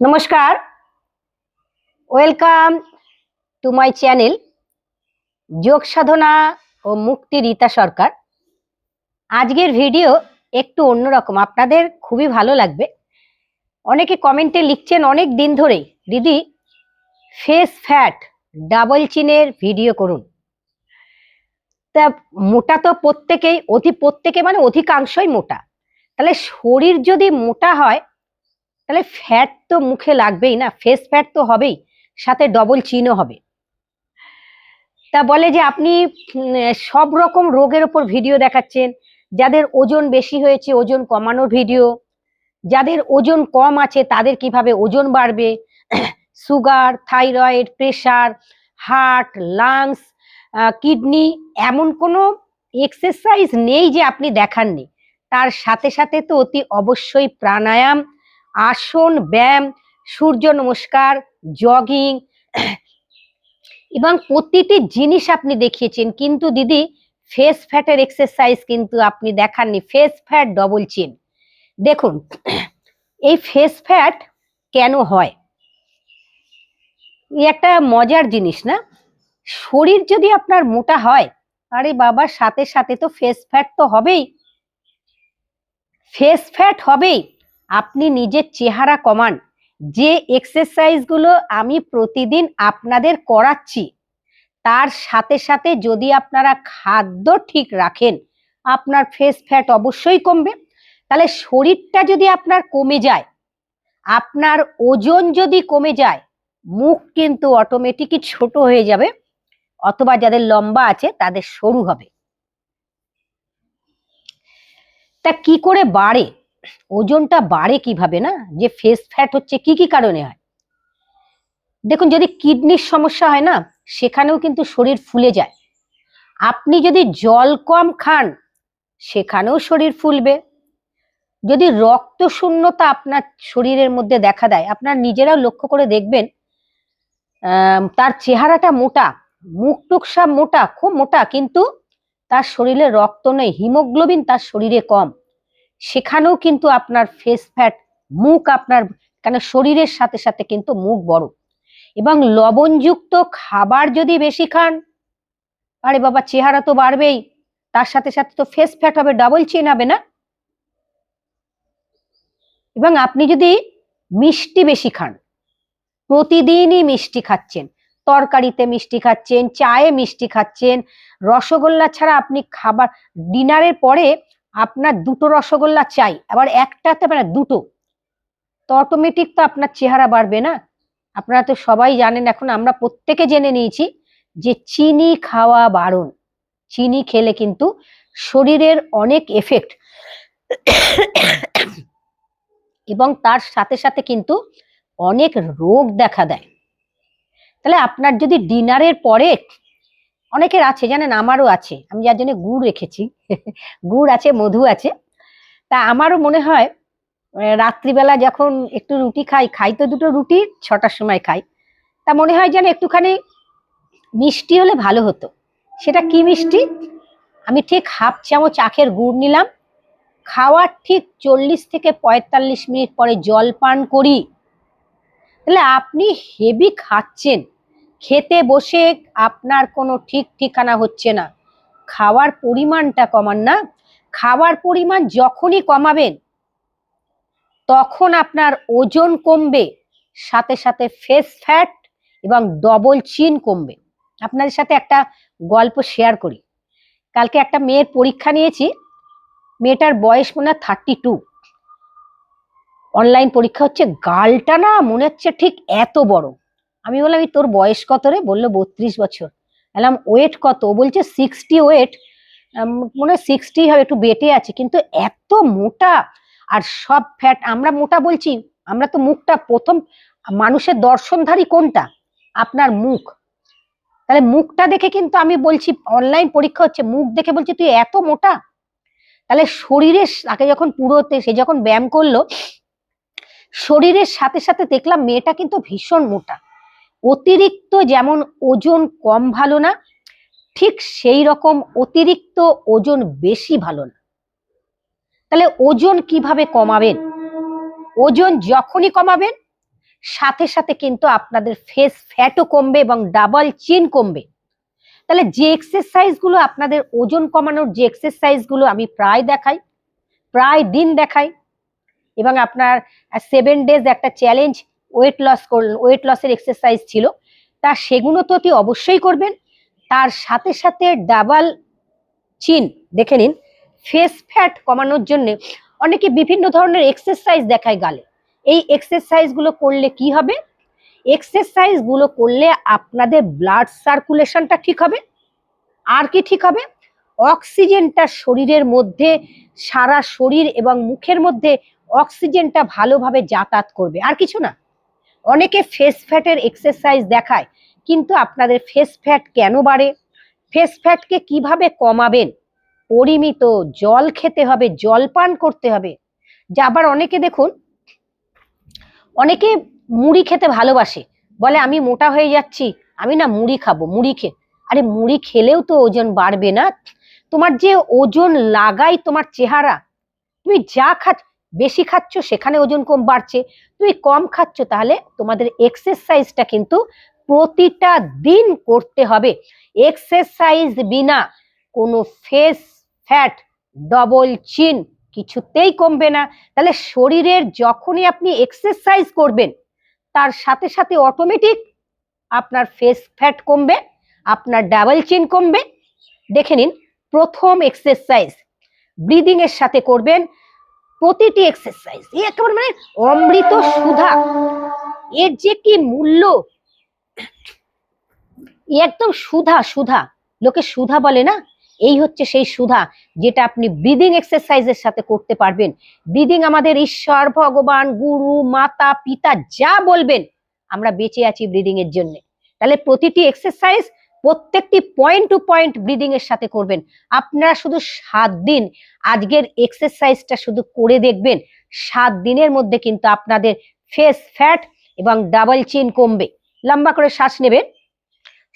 নমস্কার। Welcome to my channel যোগ সাধনা ও মুক্তি রীতা সরকার। আজকের ভিডিও একটু অন্যরকম, আপনাদের খুবই ভালো লাগবে। অনেকে কমেন্টে লিখছেন, অনেক দিন ধরেই দিদি ফেস ফ্যাট ডাবল চিনের ভিডিও করুন। তা মোটা তো প্রত্যেকেই, অতি প্রত্যেকে মানে অধিকাংশই মোটা। তাহলে শরীর যদি মোটা হয় তাহলে ফ্যাট তো মুখে লাগবেই না ফেস ফ্যাট তো হবেই, সাথে ডবল চিনও হবে। তা বলে যে আপনি সব রকম রোগের ওপর ভিডিও দেখাচ্ছেন, যাদের ওজন বেশি হয়েছে, ওজন কমানোর ভিডিও যাদের ওজন কম আছে, তাদের কীভাবে ওজন বাড়বে? Sugar thyroid pressure heart lungs kidney এমন কোনো এক্সারসাইজ নেই যে আপনি দেখাননি। তার সাথে সাথে তো অতি অবশ্যই প্রাণায়াম আসন, ব্যায়াম, সূর্য নমস্কার জগিং এবং প্রতিটি জিনিস আপনি দেখিয়েছেন। কিন্তু দিদি ফেস ফ্যাটের এক্সারসাইজ কিন্তু আপনি দেখাননি। ফেস ফ্যাট ডবল চিন দেখুন, এই ফেস ফ্যাট কেন হয়? এই একটা মজার জিনিস না? শরীর যদি আপনার মোটা হয়, আরে বাবা, সাথে সাথে তো ফেস ফ্যাট তো হবেই। ফেস ফ্যাট হবেই। আপনি নিজের চেহারা কমান। যে এক্সারসাইজগুলো আমি প্রতিদিন আপনাদের করাচ্ছি, তার সাথে সাথে যদি আপনারা খাদ্য ঠিক রাখেন, আপনার ফেস ফ্যাট অবশ্যই কমবে। তাহলে শরীরটা যদি আপনার কমে যায়, আপনার ওজন যদি কমে যায়, মুখ কিন্তু অটোমেটিকই ছোট হয়ে যাবে, অথবা যাদের লম্বা আছে তাদের সরু হবে। তা কি করে বাড়ে? ওজনটা বাড়ে কীভাবে না? যে ফেস ফ্যাট হচ্ছে, কি কি কারণে হয়? দেখুন, যদি কিডনির সমস্যা হয় না, সেখানেও কিন্তু শরীর ফুলে যায়। আপনি যদি জল কম খান, সেখানেও শরীর ফুলবে। যদি রক্ত শূন্যতা আপনার শরীরের মধ্যে দেখা দেয়, আপনার নিজেরাও লক্ষ্য করে দেখবেন তার চেহারাটা মোটা, মুখ টুক সব মোটা, খুব মোটা, কিন্তু তার শরীরে রক্ত নেই, হিমোগ্লোবিন তার শরীরে কম। সেখানেও কিন্তু আপনার ফেস ফ্যাট মুখ আপনার, কেন শরীরের সাথে সাথে কিন্তু মুখ বড় এবং লবণযুক্ত খাবার যদি বেশি খান, আরে বাবা, চেহারা তো বাড়বেই, তার সাথে সাথে তো ফেস ফ্যাট হবে ডাবল চেন হবে না? এবং আপনি যদি মিষ্টি বেশি খান, প্রতিদিনই মিষ্টি খাচ্ছেন, তরকারিতে মিষ্টি খাচ্ছেন, চায়ে মিষ্টি খাচ্ছেন, রসগোল্লা ছাড়া আপনি খাবার ডিনারের পরে আপনার দুটো রসগোল্লা চাই, আবার একটাতে মানে দুটো। তো অটোমেটিক তো আপনার চেহারা বাড়বে না। আপনারা তো সবাই জানেন এখন, আমরা প্রত্যেকে জেনে নিয়েছি যে চিনি খাওয়া বারণ। চিনি খেলে কিন্তু শরীরের অনেক এফেক্ট এবং তার সাথে সাথে কিন্তু অনেক রোগ দেখা দেয়। তাহলে আপনার যদি ডিনারের পরে অনেকের আছে, জানেন আমারও আছে। আমি যার জন্য গুড় রেখেছি। গুড় আছে, মধু আছে। তা আমারও মনে হয় রাত্রিবেলা যখন একটু রুটি খাই খাই তো দুটো রুটি, ছটার সময় খাই। তা মনে হয় যেন একটুখানি মিষ্টি হলে ভালো হতো। সেটা কি মিষ্টি? আমি ঠিক হাফ চামচ আখের গুড় নিলাম। খাওয়ার ঠিক চল্লিশ থেকে পঁয়তাল্লিশ মিনিট পরে জল পান করি। তাহলে আপনি হেভি খাচ্ছেন। খেতে বসে আপনার কোনো ঠিক ঠিকানা হচ্ছে না। খাওয়ার পরিমাণটা কমান না। খাওয়ার পরিমাণ যখনই কমাবেন, তখন আপনার ওজন কমবে, সাথে সাথে ফেস ফ্যাট এবং ডবল চিন কমবে। আপনাদের সাথে একটা গল্প শেয়ার করি। কালকে একটা মেয়ের পরীক্ষা নিয়েছি। মেয়েটার বয়স মনে হয় থার্টি টু অনলাইন পরীক্ষা হচ্ছে, গালটা না মনে হচ্ছে ঠিক এত বড়। আমি বললাম, "এই তোর বয়স কত রে? বলল, বত্রিশ বছর। বললাম ওয়েট কত? বলছে সিক্সটি ওয়েট মনে হয় সিক্সটি হবে, একটু বেটে আছে, কিন্তু এত মোটা আর সব ফ্যাট আমরা মোটা বলছি, আমরা তো মুখটা প্রথম, মানুষের দর্শনধারী কোনটা? আপনার মুখ। তাহলে মুখটা দেখে কিন্তু আমি বলছি অনলাইন পরীক্ষা হচ্ছে, মুখ দেখে বলছি, তুই এত মোটা? তাহলে শরীরের তাকে যখন পুরোতে, সে যখন ব্যায়াম করল, শরীরের সাথে সাথে দেখলাম মেয়েটা কিন্তু ভীষণ মোটা। অতিরিক্ত যেমন ওজন কম ভালো না, ঠিক সেই রকম অতিরিক্ত ওজন বেশি ভালো না। তাহলে ওজন কীভাবে কমাবেন? ওজন যখনই কমাবেন, সাথে সাথে কিন্তু আপনাদের ফেস ফ্যাটও কমবে এবং ডাবল চিন কমবে। তাহলে যে এক্সারসাইজগুলো আপনাদের ওজন কমানোর যে এক্সারসাইজগুলো আমি প্রায় দেখাই, প্রায় দিন দেখাই, এবং আপনার সেভেন ডেজ একটা চ্যালেঞ্জ ওয়েট লস করলেন ওয়েট লসের এক্সারসাইজ ছিল, তা সেগুলো তো অতি অবশ্যই করবেন। তার সাথে সাথে ডাবল চিন দেখে নিন ফেস ফ্যাট কমানোর জন্য অনেকে বিভিন্ন ধরনের এক্সারসাইজ দেখায় গালে। এই এক্সারসাইজগুলো করলে কি হবে? এক্সারসাইজগুলো করলে আপনাদের ব্লাড সার্কুলেশনটা ঠিক হবে। আর কি ঠিক হবে? অক্সিজেনটা শরীরের মধ্যে, সারা শরীর এবং মুখের মধ্যে অক্সিজেনটা ভালোভাবে যাতায়াত করবে। আর কিছু না। অনেকে ফেস ফ্যাটের এক্সারসাইজ দেখায়, কিন্তু আপনাদের ফেস ফ্যাট কেন বাড়ে? ফেস ফ্যাটকে কীভাবে কমাবেন? পরিমিত জল খেতে হবে, জল পান করতে হবে। যে আবার অনেকে দেখুন, অনেকে মুড়ি খেতে ভালোবাসে। বলে, আমি মোটা হয়ে যাচ্ছি, আমি না মুড়ি খাব, মুড়ি খে আরে, মুড়ি খেলেও তো ওজন বাড়বে না। তোমার যে ওজন লাগাই তোমার চেহারা, তুমি যা খাচ্ছ, বেশি খাচ্ছ, সেখানে ওজন কম বাড়ছে। তুমি কম খাচ্ছ, তাহলে তোমাদের এক্সারসাইজটা কিন্তু প্রতিটা দিন করতে হবে। এক্সারসাইজ বিনা কোনো ফেস ফ্যাট ডবল চিন কিছুতেই কমবে না। তাহলে শরীরের যখনই আপনি এক্সারসাইজ করবেন, তার সাথে সাথে অটোমেটিক আপনার ফেস ফ্যাট কমবে, আপনার ডাবল চিন কমবে। দেখে নিন, প্রথম এক্সারসাইজ ব্রিদিং এর সাথে করবেন। প্রতিটি এক্সারসাইজ একেবারে মানে অমৃত সুধা। এর যে কি মূল্য? একদম সুধা সুধা। লোকে সুধা বলে না? এই হচ্ছে সেই সুধা যেটা আপনি ব্রিদিং এক্সারসাইজের সাথে করতে পারবেন। ব্রিদিং আমাদের ঈশ্বর, ভগবান, গুরু, মাতা, পিতা যা বলবেন, আমরা বেঁচে আছি ব্রিদিং এর জন্য। তাহলে প্রতিটি এক্সারসাইজ প্রত্যেকটি পয়েন্ট টু পয়েন্ট ব্রিদিং এর সাথে করবেন। আপনারা শুধু সাত দিন আজকের এক্সারসাইজটা শুধু করে দেখবেন, সাত দিনের মধ্যে কিন্তু আপনাদের ফেস ফ্যাট এবং ডাবল চিন কমবে। লম্বা করে শ্বাস নেবেন।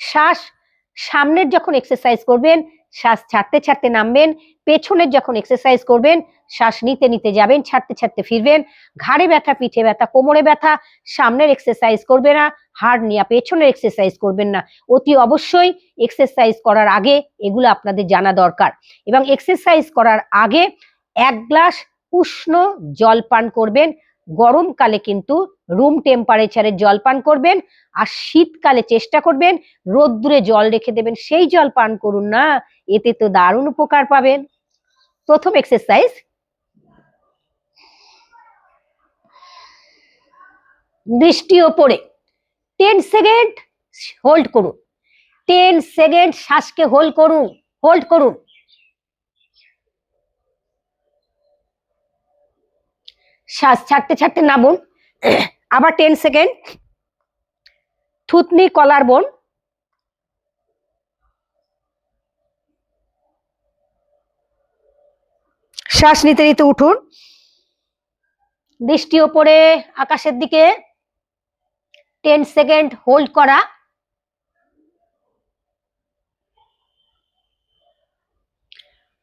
শ্বাস সামনের যখন এক্সারসাইজ করবেন শ্বাস ছাড়তে ছাড়তে নামবেন, পেছনের যখন এক্সারসাইজ করবেন, শ্বাস নিতে নিতে যাবেন, ছাড়তে ছাড়তে ফিরবেন, ঘাড়ে ব্যথা, পিঠে ব্যথা, কোমরে ব্যথা, সামনের এক্সারসাইজ করবে না, হাড় নিয়ে পেছনের এক্সারসাইজ করবেন না। অতি অবশ্যই এক্সারসাইজ করার আগে এগুলো আপনাদের জানা দরকার। এবং এক্সারসাইজ করার আগে এক গ্লাস উষ্ণ জল পান করবেন। গরমকালে কিন্তু রুম টেম্পারেচারে জল পান করবেন আর শীতকালে চেষ্টা করবেন, রোদ্দুরে জল রেখে দেবেন। সেই জল পান করুন না এতে তো দারুণ উপকার পাবেন। প্রথম এক্সারসাইজ দৃষ্টি ওপরে। টেন সেকেন্ড হোল্ড করুন। টেন সেকেন্ড শ্বাসকে হোল্ড করুন। হোল্ড করুন। শ্বাস ছাড়তে ছাড়তে নামুন। আবার টেন সেকেন্ড থুতনি, কলার বোন। শ্বাস নিতে নিতে উঠুন। দৃষ্টি ওপরে, আকাশের দিকে। টেন সেকেন্ড হোল্ড করা।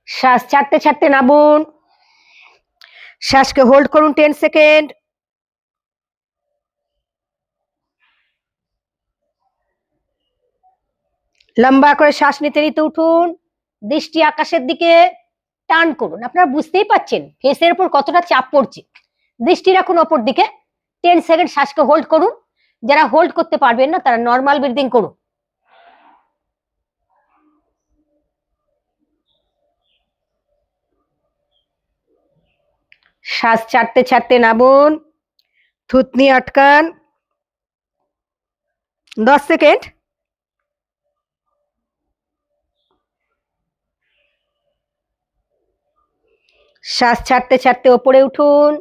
শ্বাস ছাড়তে ছাড়তে নামুন। শ্বাসকে হোল্ড করুন টেন সেকেন্ড। লম্বা করে শ্বাস নিতে নিতে উঠুন। দৃষ্টি আকাশের দিকে। টান করুন। আপনারা বুঝতেই পাচ্ছেন ফেসের উপর কতটা চাপ পড়ছে। দৃষ্টি রাখুন অপর দিকে। টেন সেকেন্ড শ্বাসকে হোল্ড করুন। যারা হোল্ড করতে পারবেন না, তারা নর্মাল ব্রিদিং করুন। শ্বাস ছাড়তে ছাড়তে নামুন। থুতনি আটকান। দশ সেকেন্ড শ্বাস ছাড়তে ছাড়তে ওপরে উঠুন।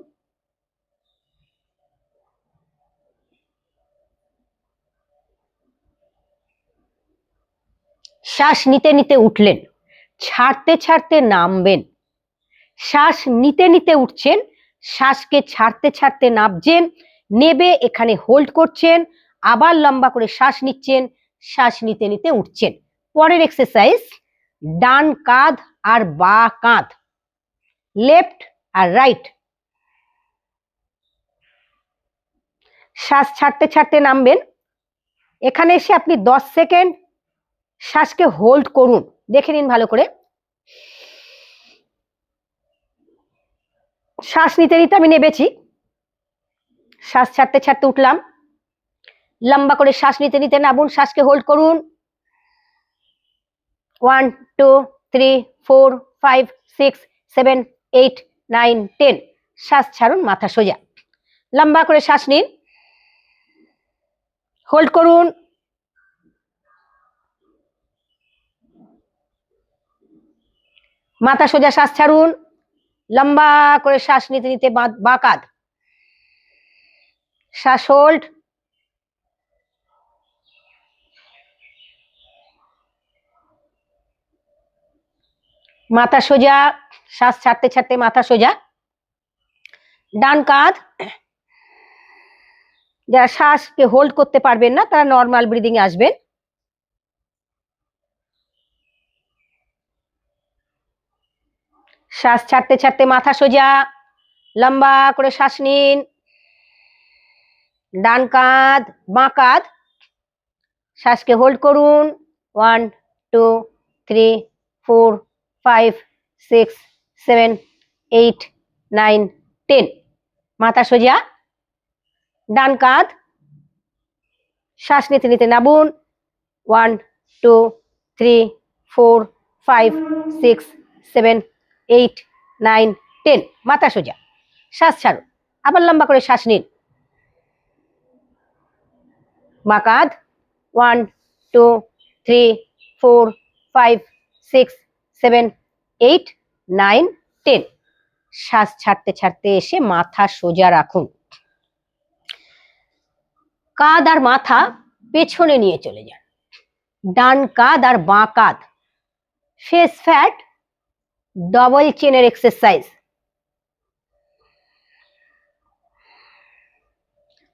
শ্বাস নিতে নিতে উঠলেন, ছাড়তে ছাড়তে নামবেন। শ্বাস নিতে নিতে উঠছেন, শ্বাসকে ছাড়তে ছাড়তে নামছেন, নেবে, এখানে হোল্ড করছেন, আবার লম্বা করে শ্বাস নিচ্ছেন, শ্বাস নিতে নিতে উঠছেন। পরের এক্সারসাইজ ডান কাঁধ আর বা কাঁধ। লেফট আর রাইট। শ্বাস ছাড়তে ছাড়তে নামবেন। এখানে এসে আপনি দশ সেকেন্ড শ্বাসকে হোল্ড করুন। দেখে নিন ভালো করে। শ্বাস নিতে নিতে আমি নেবেছি শ্বাস ছাড়তে ছাড়তে উঠলাম। লম্বা করে শ্বাস নিতে নিতে নামুন। শ্বাসকে হোল্ড করুন। One, two, three, four, five, six, seven eight, nine, ten. শ্বাস ছাড়ুন, মাথা সোজা। লম্বা করে শ্বাস নিন। হোল্ড করুন। মাথা সোজা শ্বাস ছাড়ুন। লম্বা করে শ্বাস নিতে নিতে বাঁ- কাঁধ। শ্বাস হোল্ড। মাথা সোজা। শ্বাস ছাড়তে ছাড়তে মাথা সোজা। ডান কাঁধ। যারা শ্বাসকে হোল্ড করতে পারবেন না, তারা নর্মাল ব্রিদিং আসবেন। শ্বাস ছাড়তে ছাড়তে মাথা সোজা। লম্বা করে শ্বাস নিন। ডান কাঁধ, বাঁ কাঁধ। শ্বাসকে হোল্ড করুন। One two three four five six seven, eight, nine, ten. মাথা সোজা ডান কাঁধ। শ্বাস নিতে নিতে নাবুন। One, two, three, four, five, six, seven, eight, nine, ten. মাথা সোজা শ্বাস ছাড়ুন। আবার লম্বা করে শ্বাস নিন। বাঁ কাঁধ। One, two, three, four, five, six, seven, eight. Nine, ten. শ্বাস ছাড়তে ছাড়তে এসে মাথা সোজা রাখুন। কাঁধ আর মাথা পেছনে নিয়ে চলে যান। ডান কাঁধ আর বাঁ কাঁধ। ফেস ফ্যাট ডবল চেনের এক্সারসাইজ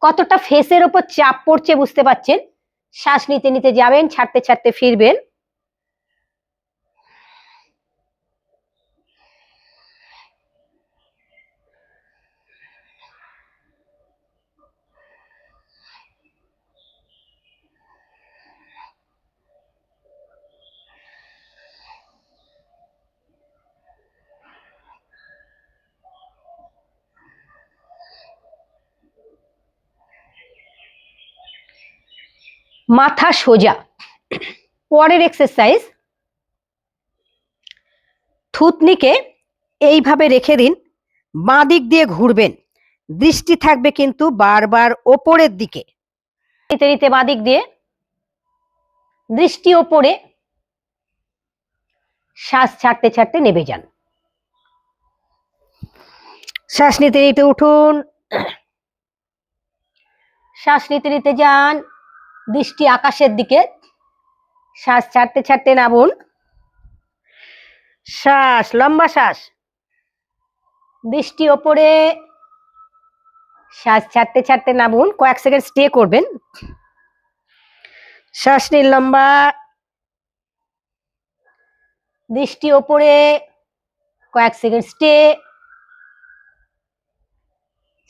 কতটা ফেসের ওপর চাপ পড়ছে বুঝতে পারছেন? শ্বাস নিতে নিতে যাবেন, ছাড়তে ছাড়তে ফিরবেন। মাথা সোজা। পরের এক্সারসাইজ থুতনিকে এইভাবে রেখে দিন। বাঁ দিক দিয়ে ঘুরবেন। দৃষ্টি থাকবে কিন্তু বারবার ওপরের দিকে। নিতে নিতে বাঁ দিক দিয়ে। দৃষ্টি ওপরে। শ্বাস ছাড়তে ছাড়তে নেবে যান। শ্বাস নিতে নিতে উঠুন। শ্বাস নিতে নিতে যান। দৃষ্টি আকাশের দিকে। শ্বাস ছাড়তে ছাড়তে নামুন শ্বাস, লম্বা শ্বাস। দৃষ্টি ওপরে। শ্বাস ছাড়তে ছাড়তে নামুন কয়েক সেকেন্ড স্টে করবেন। শ্বাস নিন লম্বা। দৃষ্টি ওপরে, কয়েক সেকেন্ড স্টে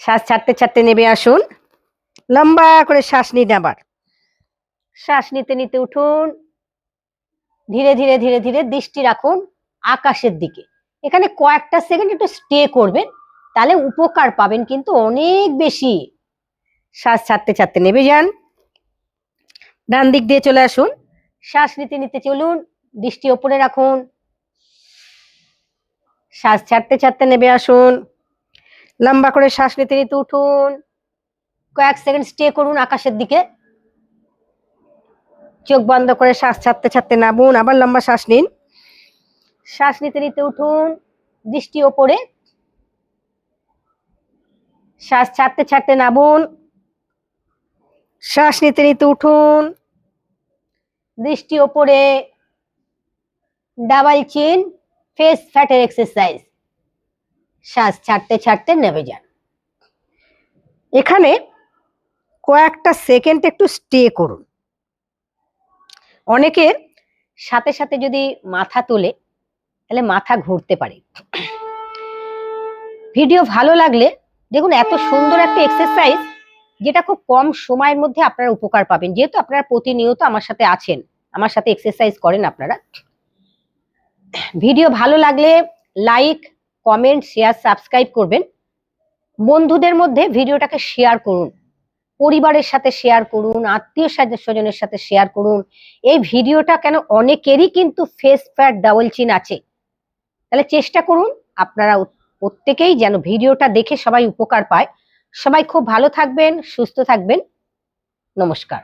শ্বাস ছাড়তে ছাড়তে নেমে আসুন। লম্বা করে শ্বাস নিন আবার। শ্বাস নিতে নিতে উঠুন। ধীরে ধীরে ধীরে ধীরে দৃষ্টি রাখুন আকাশের দিকে। এখানে কয়েকটা সেকেন্ড একটু স্টে করবেন, তাহলে উপকার পাবেন কিন্তু অনেক বেশি। শ্বাস ছাড়তে ছাড়তে নেবে যান। ডান দিক দিয়ে চলে আসুন। শ্বাস নিতে নিতে চলুন, দৃষ্টি ওপরে রাখুন। শ্বাস ছাড়তে ছাড়তে নেবে আসুন। লম্বা করে শ্বাস নিতে নিতে উঠুন। কয়েক সেকেন্ড স্টে করুন আকাশের দিকে। চোখ বন্ধ করে শ্বাস ছাড়তে ছাড়তে নামুন, আবার লম্বা শ্বাস নিন। শ্বাস নিতে নিতে উঠুন, দৃষ্টি ওপরে। শ্বাস ছাড়তে ছাড়তে নামুন। শ্বাস নিতে নিতে উঠুন, দৃষ্টি ওপরে। ডাবল চিন ফেস ফ্যাটের এক্সারসাইজ শ্বাস ছাড়তে ছাড়তে নেমে যান। এখানে কয়েকটা সেকেন্ড একটু স্টে করুন। অনেকের সাথে সাথে যদি মাথা তোলে, তাহলে মাথা ঘুরতে পারে। ভিডিও ভালো লাগলে দেখুন এত সুন্দর একটা এক্সারসাইজ যেটা খুব কম সময়ের মধ্যে আপনারা উপকার পাবেন। যেহেতু আপনারা প্রতিনিয়ত আমার সাথে আছেন, আমার সাথে এক্সারসাইজ করেন আপনারা। ভিডিও ভালো লাগলে লাইক কমেন্ট শেয়ার সাবস্ক্রাইব করবেন। বন্ধুদের মধ্যে ভিডিওটাকে শেয়ার করুন। পরিবারের সাথে শেয়ার করুন, আত্মীয় স্বজনের সাথে শেয়ার করুন। এই ভিডিওটা কেন অনেকেরই কিন্তু ফেস ফ্যাট ডাবল চিন আছে। তাহলে চেষ্টা করুন, আপনারা প্রত্যেকেই যেন ভিডিওটা দেখে সবাই উপকার পায়। সবাই খুব ভালো থাকবেন, সুস্থ থাকবেন। নমস্কার।